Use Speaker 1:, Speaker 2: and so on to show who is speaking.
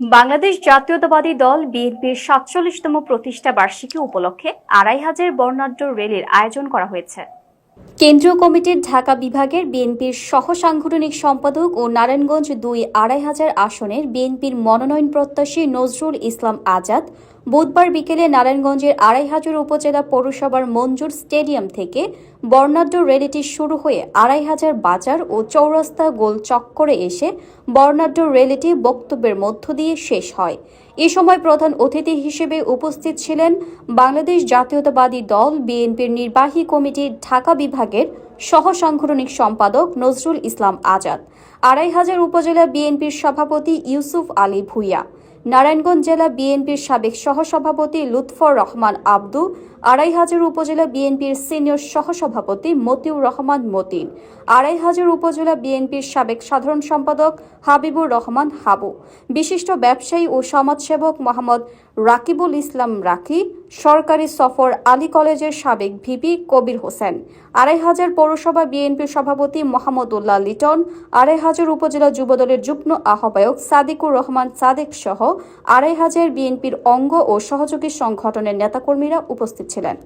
Speaker 1: বাংলাদেশ জাতীয়তাবাদী দল বিএনপির সাতচল্লিশতম প্রতিষ্ঠা বার্ষিকী উপলক্ষে আড়াই হাজার বর্ণাঢ্য রেলের আয়োজন করা হয়েছে। কেন্দ্রীয় কমিটির ঢাকা বিভাগের বিএনপির সহ সাংগঠনিক সম্পাদক ও নারায়ণগঞ্জ দুই আড়াই হাজার আসনের বিএনপির মনোনয়ন প্রত্যাশী নজরুল ইসলাম আজাদ বুধবার বিকেলে নারায়ণগঞ্জের আড়াই হাজার উপজেলা পৌরসভার মঞ্জুর স্টেডিয়াম থেকে বর্ণাঢ্য র্যালিটি শুরু হয়ে আড়াই হাজার বাজার ও চৌরাস্তা গোল চক্করে এসে বর্ণাঢ্য র্যালিটি বক্তব্যের মধ্য দিয়ে শেষ হয়। এ সময় প্রধান অতিথি হিসেবে উপস্থিত ছিলেন বাংলাদেশ জাতীয়তাবাদী দল, বিএনপির নির্বাহী কমিটির ঢাকা বিভাগের সহ সাংগঠনিক সম্পাদক নজরুল ইসলাম আজাদ আড়াই হাজার উপজেলা বিএনপির সভাপতি ইউসুফ আলী ভুইয়া নারায়ণগঞ্জ জেলা বিএনপির সাবেক সহসভাপতি লুৎফর রহমান আব্দু আড়াই হাজার উপজেলা বিএনপির সিনিয়র সহসভাপতি মতিউর রহমান মতিন আড়াই হাজার উপজেলা বিএনপির সাবেক সাধারণ সম্পাদক হাবিবুর রহমান হাবু, বিশিষ্ট ব্যবসায়ী ও সমাজসেবক মোহাম্মদ রাকিবুল ইসলাম রাকি সরকারি সফর আলী কলেজের সাবেক ভিপি কবির হোসেন, আড়াই হাজার পৌরসভা বিএনপির সভাপতি মোহাম্মদ উল্লাহ লিটন, আড়াই হাজার উপজেলা যুবদলের যুগ্ম আহ্বায়ক সাদিকুর রহমান সাদেক সহ আড়াই হাজার বিএনপির অঙ্গ ও সহযোগী সংগঠনের নেতাকর্মীরা উপস্থিত ছিলেন।